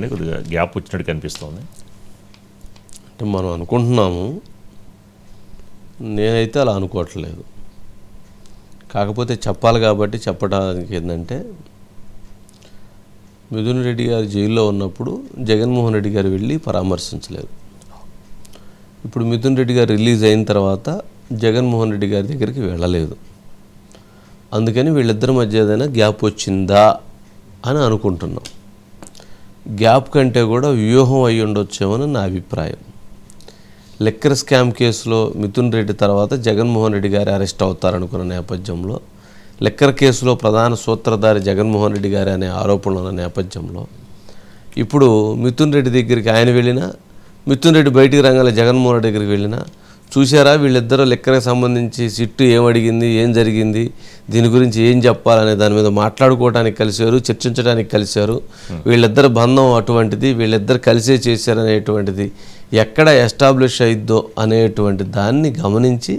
కొద్దిగా గ్యాప్ వచ్చినట్టు కనిపిస్తుంది. అంటే మనం అనుకుంటున్నాము నేనైతే అలా అనుకోవట్లేదు. కాకపోతే చెప్పాలి కాబట్టి చెప్పడానికి ఏంటంటే మిథున్ రెడ్డి గారు జైల్లో ఉన్నప్పుడు జగన్మోహన్ రెడ్డి గారు వెళ్ళి పరామర్శించలేదు. ఇప్పుడు మిథున్ రెడ్డి గారు రిలీజ్ అయిన తర్వాత జగన్మోహన్ రెడ్డి గారి దగ్గరికి వెళ్ళలేదు. అందుకని వీళ్ళిద్దరి మధ్య ఏదైనా గ్యాప్ వచ్చిందా అని అనుకుంటున్నాం. గ్యాప్ కంటే కూడా వ్యూహం అయి ఉండొచ్చేమని నా అభిప్రాయం. లెక్కర్ స్కామ్ కేసులో మిథున్ రెడ్డి తర్వాత జగన్మోహన్ రెడ్డి గారు అరెస్ట్ అవుతారనుకున్న నేపథ్యంలో లెక్కర్ కేసులో ప్రధాన సూత్రధారి జగన్మోహన్ రెడ్డి గారి అనే ఆరోపణలు ఉన్న నేపథ్యంలో ఇప్పుడు మిథున్ రెడ్డి దగ్గరికి ఆయన వెళ్ళినా మిథున్ రెడ్డి బయటికి రంగాల జగన్మోహన్ రెడ్డి దగ్గరికి వెళ్ళినా చూసారా వీళ్ళిద్దరూ లెక్కరకు సంబంధించి సిట్టు ఏం అడిగింది ఏం జరిగింది దీని గురించి ఏం చెప్పాలనే దాని మీద మాట్లాడుకోవడానికి కలిశారు చర్చించడానికి కలిశారు. వీళ్ళిద్దరు బంధం అటువంటిది వీళ్ళిద్దరు కలిసే చేశారనేటువంటిది ఎక్కడ ఎస్టాబ్లిష్ అయిద్దో అనేటువంటి దాన్ని గమనించి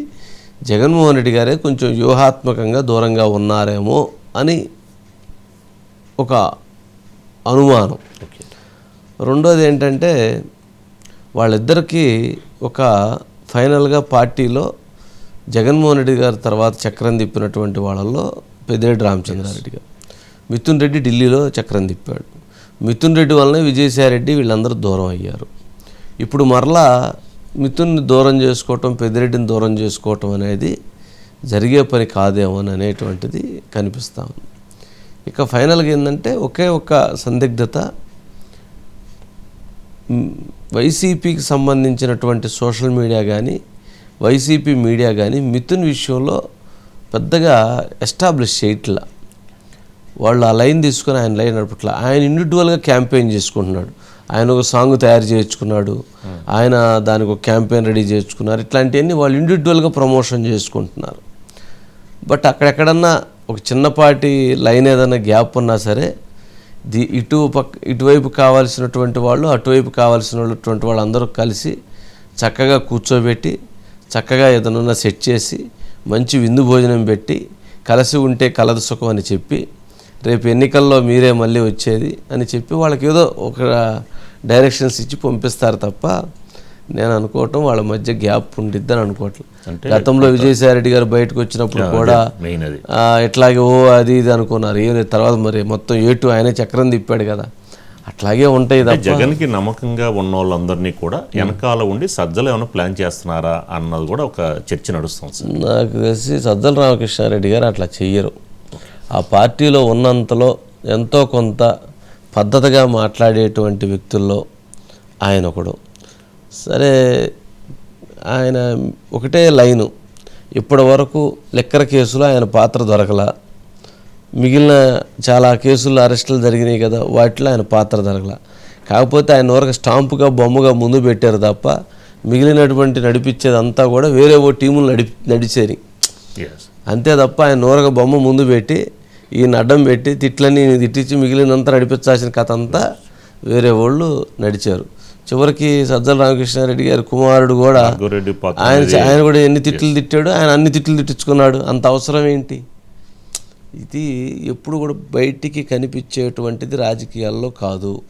జగన్మోహన్ రెడ్డి గారే కొంచెం వ్యూహాత్మకంగా దూరంగా ఉన్నారేమో అని ఒక అనుమానం. రెండోది ఏంటంటే వాళ్ళిద్దరికీ ఒక ఫైనల్గా పార్టీలో జగన్మోహన్ రెడ్డి గారి తర్వాత చక్రం తిప్పినటువంటి వాళ్ళల్లో పెద్దిరెడ్డి రామచంద్రారెడ్డి గారు. మిథున్ రెడ్డి ఢిల్లీలో చక్రం తిప్పాడు. మిథున్ రెడ్డి వల్లనే విజయసాయిరెడ్డి వీళ్ళందరూ దూరం అయ్యారు. ఇప్పుడు మరలా మిథున్ని దూరం చేసుకోవటం పెద్దిరెడ్డిని దూరం చేసుకోవటం అనేది జరిగే పని కాదేమో అని అనేటువంటిది కనిపిస్తూ ఉంది. ఇక ఫైనల్గా ఏంటంటే ఒకే ఒక సందిగ్ధత వైసీపీకి సంబంధించినటువంటి సోషల్ మీడియా కానీ వైసీపీ మీడియా కానీ మిథున్ విషయంలో పెద్దగా ఎస్టాబ్లిష్ చేయట్లా. వాళ్ళు ఆ లైన్ తీసుకొని ఆయన లైన్ నడపట్లా. ఆయన ఇండివిజువల్గా క్యాంపెయిన్ చేసుకుంటున్నాడు. ఆయన ఒక సాంగ్ తయారు చేయించుకున్నాడు. ఆయన దానికి ఒక క్యాంపెయిన్ రెడీ చేసుకున్నారు ఇట్లాంటివన్నీ వాళ్ళు ఇండివిజువల్గా ప్రమోషన్ చేసుకుంటున్నారు. బట్ అక్కడెక్కడన్నా ఒక చిన్నపాటి లైన్ ఏదైనా గ్యాప్ ఉన్నా సరే ది ఇటు పక్క ఇటువైపు కావాల్సినటువంటి వాళ్ళు అటువైపు కావాల్సినటువంటి వాళ్ళు అందరూ కలిసి చక్కగా కూర్చోబెట్టి చక్కగా ఏదన్నా సెట్ చేసి మంచి విందు భోజనం పెట్టి కలిసి ఉంటే కలదు సుఖం అని చెప్పి రేపు ఎన్నికల్లో మీరే మళ్ళీ వచ్చేది అని చెప్పి వాళ్ళకి ఏదో ఒక డైరెక్షన్స్ ఇచ్చి పంపిస్తారు తప్ప నేను అనుకోవటం వాళ్ళ మధ్య గ్యాప్ ఉండిద్దని అనుకోవట్లేదు అంటే గతంలో విజయసాయిరెడ్డి గారు బయటకు వచ్చినప్పుడు కూడా ఇట్లాగే ఓ అది ఇది అనుకున్నారు. ఏం తర్వాత మరి మొత్తం ఏటు ఆయనే చక్రం తిప్పాడు కదా. అట్లాగే ఉంటాయి జగన్కి నమ్మకంగా ఉన్న వాళ్ళందరినీ కూడా వెనకాల ఉండి సజ్జలు ఏమైనా ప్లాన్ చేస్తున్నారా అన్నది కూడా ఒక చర్చ నడుస్తుంది నాకు తెలిసి సజ్జల రామకృష్ణారెడ్డి గారు అట్లా చెయ్యరు. ఆ పార్టీలో ఉన్నంతలో ఎంతో కొంత పద్ధతిగా మాట్లాడేటువంటి వ్యక్తుల్లో ఆయన ఒకడు. సరే ఆయన ఒకటే లైను. ఇప్పటి వరకు లెక్కర కేసులో ఆయన పాత్ర దొరకలా. మిగిలిన చాలా కేసుల్లో అరెస్టులు జరిగినాయి కదా వాటిలో ఆయన పాత్ర దొరకల. కాకపోతే ఆయన వరకు స్టాంపుగా బొమ్మగా ముందు పెట్టారు తప్ప మిగిలినటువంటి నడిపించేదంతా కూడా వేరే ఓ టీములు నడి నడిచేరి. ఎస్ అంతే తప్ప ఆయన నూరగా బొమ్మ ముందు పెట్టి ఈయన అడ్డం పెట్టి తిట్లని తిట్టించి మిగిలినంతా నడిపించాల్సిన కథ అంతా వేరే వాళ్ళు నడిచారు. చివరికి సజ్జల రామకృష్ణారెడ్డి గారి కుమారుడు కూడా ఆయన ఆయన కూడా ఎన్ని తిట్లు తిట్టాడు ఆయన అన్ని తిట్లు తిట్టించుకున్నాడు. అంత అవసరం ఏంటి? ఇది ఎప్పుడు కూడా బయటికి కనిపించేటువంటిది రాజకీయాల్లో కాదు.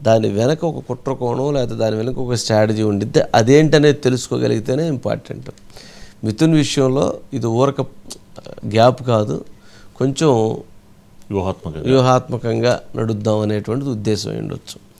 దాని వెనక ఒక కుట్ర కోణం లేకపోతే దాని వెనక ఒక స్ట్రాటజీ ఉండిద్ది. అదేంటనేది తెలుసుకోగలిగితేనే ఇంపార్టెంట్. మిథున్ విషయంలో ఇది ఊరక గ్యాప్ కాదు. కొంచెం వ్యూహాత్మకంగా. వ్యూహాత్మకంగా నడుద్దాం అనేటువంటిది ఉద్దేశం ఉండొచ్చు.